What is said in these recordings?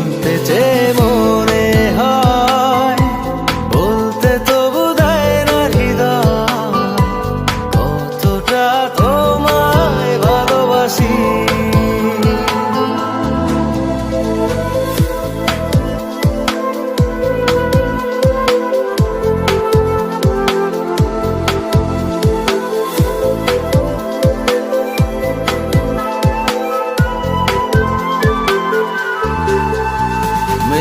শুনতে চেয়ে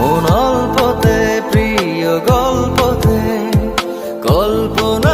মন অল্পতে প্রিয় গল্পতে কল্পনা